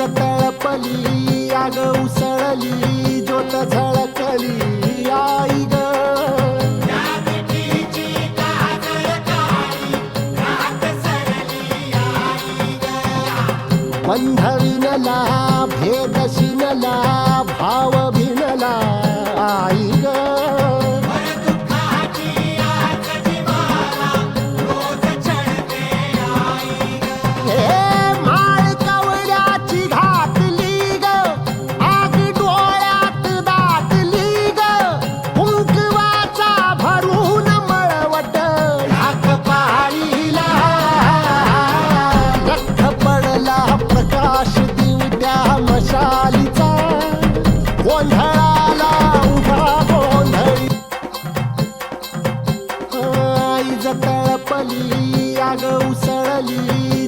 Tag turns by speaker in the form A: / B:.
A: माझ्या तळपली आग उसळली ज्योत झळकली आई ग. पंधरी नला भेदशी नला पली आग उसळली.